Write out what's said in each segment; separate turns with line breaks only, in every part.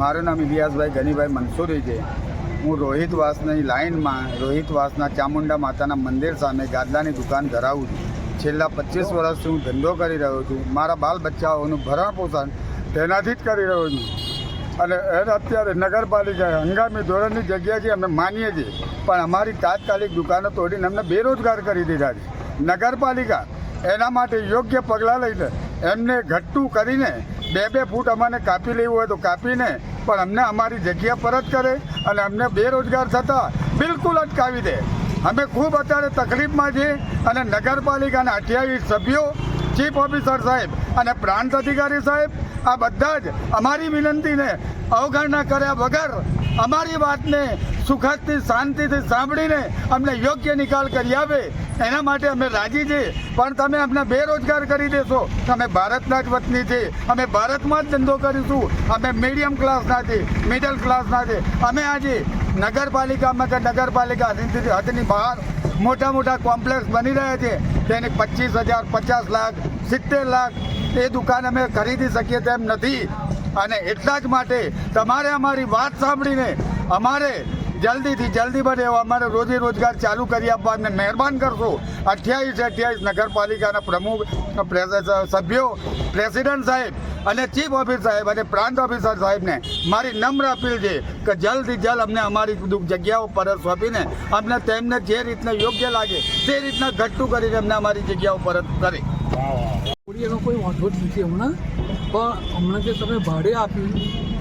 મારું નામ ઇલિયાસભાઈ ગનીભાઈ મંસૂરી છે. હું રોહિતવાસની લાઇનમાં, રોહિતવાસના ચામુંડા માતાના મંદિર સામે ગાદલાની દુકાન ધરાવું છું. છેલ્લા પચીસ વર્ષથી હું ધંધો કરી રહ્યો છું. મારા બાલ બચ્ચાઓનું ભરણ પોષણ તેનાથી જ કરી રહ્યો છું. અને એને અત્યારે નગરપાલિકાએ હંગામી ધોરણની જગ્યાથી અમે માનીએ છીએ. પણ અમારી તાત્કાલિક દુકાનો તોડીને અમને બેરોજગાર કરી દીધા છે. નગરપાલિકા એના માટે યોગ્ય પગલાં લઈને એમને ઘટ્ટું કરીને બે બે ફૂટ અમને કાપી લેવું હોય તો કાપીને પણ અમને અમારી જગ્યા પરત કરે અને અમને બેરોજગાર થતાં બિલકુલ અટકાવી દે. અમે ખૂબ અત્યારે તકલીફમાં છીએ અને નગરપાલિકાના અઠ્યાવીસ સભ્યો, ચીફ ઓફિસર સાહેબ અને પ્રાંત અધિકારી સાહેબ, આ બધા જ અમારી વિનંતીને અવગણના કર્યા વગર અમારી વાતને સુખદથી શાંતિથી સાંભળીને અમને યોગ્ય નિકાલ કરી આપે. એના માટે અમે રાજી છીએ. પણ તમે અમને બેરોજગાર કરી દેશો. અમે ભારતના જ વતની છીએ. અમે ભારતમાં જ ધંધો કરીશું. અમે મીડિયમ ક્લાસના છીએ. મિડલ ક્લાસના છીએ. અમે આજે નગરપાલિકામાં કે નગરપાલિકા હદની બહાર મોટા મોટા કોમ્પ્લેક્સ બની રહ્યા છે, તેની પચીસ હજાર પચાસ લાખ, સિત્તેર લાખ એ દુકાન અમે ખરીદી શકીએ તેમ નથી. અને એટલા જ માટે તમારે અમારી વાત સાંભળીને અમારે જલ્દીથી જલ્દી બને એવો અમારે રોજી રોજગાર ચાલુ કરી આપવા અને મહેરબાન કરશો. અઠ્યાવીસ અઠ્યાવીસ નગરપાલિકાના પ્રમુખ સભ્યો, પ્રેસિડેન્ટ સાહેબ અને ચીફ ઓફિસર સાહેબ અને પ્રાંત ઓફિસર સાહેબને મારી નમ્ર અપીલ છે કે જલ્દથી જલ્દ અમને અમારી જગ્યાઓ પરત સોંપીને અમને તેમને જે રીતના યોગ્ય લાગે તે રીતના ઘટતું કરીને અમને અમારી જગ્યાઓ પરત કરે.
એનો કોઈ વાંધો જ નથી હમણાં, પણ હમણાં જે તમે ભાડે આપ્યું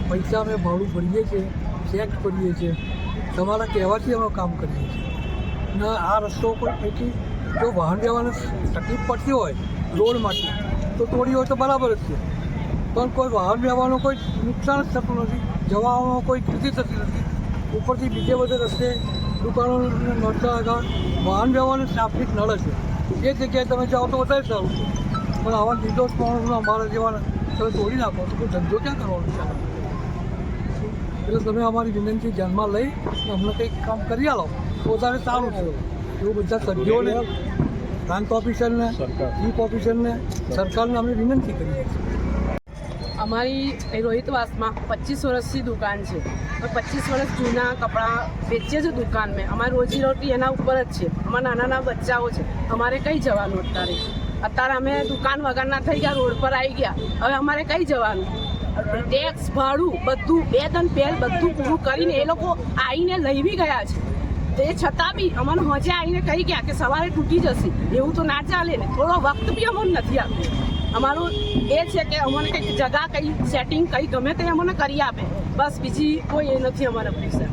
પૈસા અમે ભાડું ભરીએ છીએ ચેક કરીએ છીએ તમારા કહેવાથી અમે કામ કરીએ છીએ. ને આ રસ્તો પર પૈકી જો વાહન વ્યવહારને તકલીફ પડતી હોય રોડ માટે તો તોડી હોય તો બરાબર જ છે. પણ કોઈ વાહન વ્યવહારનું કોઈ નુકસાન જ થતું નથી જવામાં કોઈ ક્ષતિ થતી નથી. ઉપરથી બીજે બધે રસ્તે દુકાનો નડતા હતા. વાહન વ્યવહારને ટ્રાફિક નડે છે. એ જગ્યાએ તમે જાઓ તો વધારે સારું છે. પણ આવા નિર્દોષ માણસોને અમારા જેવાને તમે તોડી નાખો તો કોઈ ધંધો ક્યાં કરવાનો છે? એટલે તમે અમારી વિનંતી ધ્યાનમાં લઈ અને અમને કંઈક કામ કરી આલો. તો વધારે સારું છે એવું બધા સભ્યોને પ્રાંત ઓફિસરને ચીફ ઓફિસરને સરકારને અમે વિનંતી કરીએ છીએ.
અમારી રોહિતવાસમાં પચીસ વર્ષથી દુકાન છે. પચીસ વર્ષ જૂના કપડાં વેચીએ છીએ દુકાન મેં અમારી રોજીરોટી એના ઉપર જ છે. અમારા નાના નાના બચ્ચાઓ છે. અમારે કઈ જવાનું અત્યારે? અત્યારે અમે દુકાન વગરના થઈ ગયા રોડ પર આવી ગયા. હવે અમારે કઈ જવાનું? ટેક્સ ભાડું બધું, બે ત્રણ પહેલ બધું પૂરું કરીને એ લોકો આવીને લઈ બી ગયા છે. તે છતાં બી અમને હજે આવીને કહી ગયા કે સવારે તૂટી જશે. એવું તો ના ચાલે ને. થોડો વખત બી અમને નથી આપતો અમારું એ છે કે અમને કંઈક જગા કઈ સેટિંગ કઈ ગમે તે અમને કરી આપે. બસ બીજી કોઈ એ નથી અમારા પૈસા.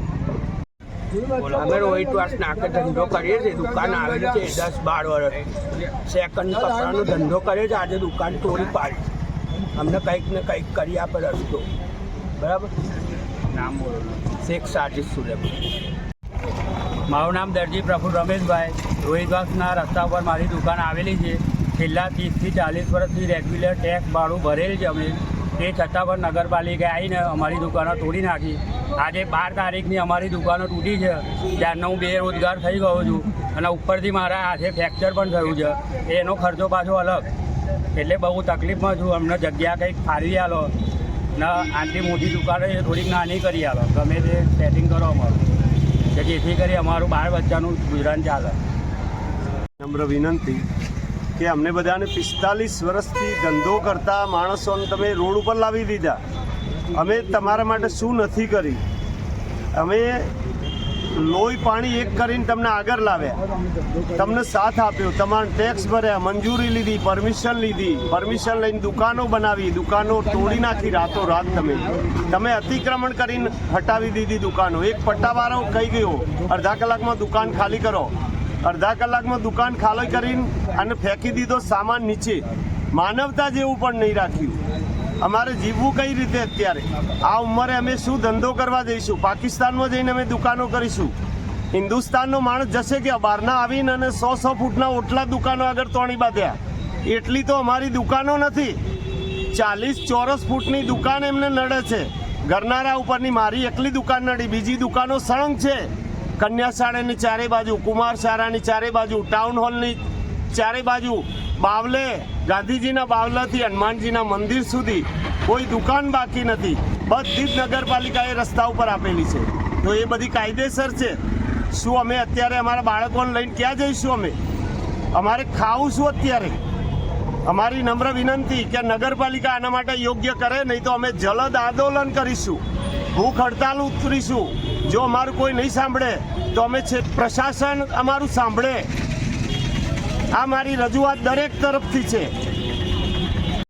અમે રોહિત વાસ નાકે ધંધો કરીએ છીએ. દુકાન આવેલી છે, દસ બાર વર્ષ. સેકન્ડ કપડાનો ધંધો કરે છે આજે દુકાન તોડી પાડી. અમને કંઈક ને કંઈક કરી આપે રસ્તો બરાબર? નામ બોલો. શેખ સાજી સુલેમ. મારું નામ દરજી પ્રફુલ રમેશભાઈ. રોહિતવાસના રસ્તા પર મારી દુકાન આવેલી છે. છેલ્લા ત્રીસથી ચાલીસ વર્ષથી રેગ્યુલર ટેક્સ ભાડું ભરેલ છે અમે. તે છતાં પણ નગરપાલિકાએ આવીને અમારી દુકાનો તોડી નાખી. આજે બાર તારીખની અમારી દુકાનો તૂટી છે. ત્યારનો હું બેરોજગાર થઈ ગયો છું. અને ઉપરથી મારા હાથે ફ્રેક્ચર પણ થયું છે. એનો ખર્ચો પાછો અલગ. એટલે બહુ તકલીફમાં છું. અમને જગ્યા કંઈક ફાળવી આલો. ને, આટલી મોટી દુકાન થોડીક નાની કરી આલો. તમે તે સેટિંગ કરો અમારું. કે જેથી કરી અમારું બાળ બચ્ચાનું ગુજરાન ચાલે.
નમ્ર વિનંતી કે અમને બધાને પિસ્તાલીસ વર્ષથી ધંધો કરતા માણસોને તમે રોડ ઉપર લાવી દીધા. અમે તમારા માટે શું નથી કરી? અમે લોહી પાણી એક કરીને તમને આગળ લાવ્યા તમને સાથ આપ્યો. તમારે ટેક્સ ભર્યા, મંજૂરી લીધી પરમિશન લીધી. પરમિશન લઈને દુકાનો બનાવી, દુકાનો તોડી નાખી રાતો રાત તમે. તમે અતિક્રમણ કરીને હટાવી દીધી દુકાનો. એક પટ્ટાવાળો કહી ગયો, અડધા કલાકમાં દુકાન ખાલી કરો. અડધા કલાકમાં દુકાન ખાલી કરીને અને ફેંકી દીધો સામાન નીચે. માનવતા જેવું પણ નહીં રાખ્યું. અમારે જીવવું કઈ રીતે અત્યારે? આ ઉંમરે અમે શું ધંધો કરવા જઈશું? પાકિસ્તાનમાં જઈને અમે દુકાનો કરીશું. હિન્દુસ્તાનનો માણસ જશે કે બહારના આવીને અને સો સો ફૂટના ઓટલા દુકાનો આગળ તોણી બાંધ્યા. એટલી તો અમારી દુકાનો નથી. ચાલીસ ચોરસ ફૂટની દુકાન એમને નડે છે. ગરનારા ઉપરની મારી એકલી દુકાન નડી, બીજી દુકાનો સળંગ છે. કન્યાશાળાની ચારે બાજુ, કુમાર શાળાની ચારે બાજુ ટાઉન હોલની ચારે બાજુ, બાવલે ગાંધીજીના બાવલાથી હનુમાનજીના મંદિર સુધી કોઈ દુકાન બાકી નથી. બધી જ નગરપાલિકાએ રસ્તા ઉપર આપેલી છે. તો એ બધી કાયદેસર છે. શું અમે અત્યારે અમારા બાળકોને લઈને ક્યાં જઈશું અમે? અમારે ખાવું શું અત્યારે. અમારી નમ્ર વિનંતી કે નગરપાલિકા આના માટે યોગ્ય કરે, નહીં તો અમે જલદ આંદોલન કરીશું. ભૂખ હડતાલ ઉતરીશું. જો અમારું કોઈ નહીં સાંભળે, તો અમે છે, પ્રશાસન અમારું સાંભળે. આ મારી રજૂઆત દરેક તરફથી છે.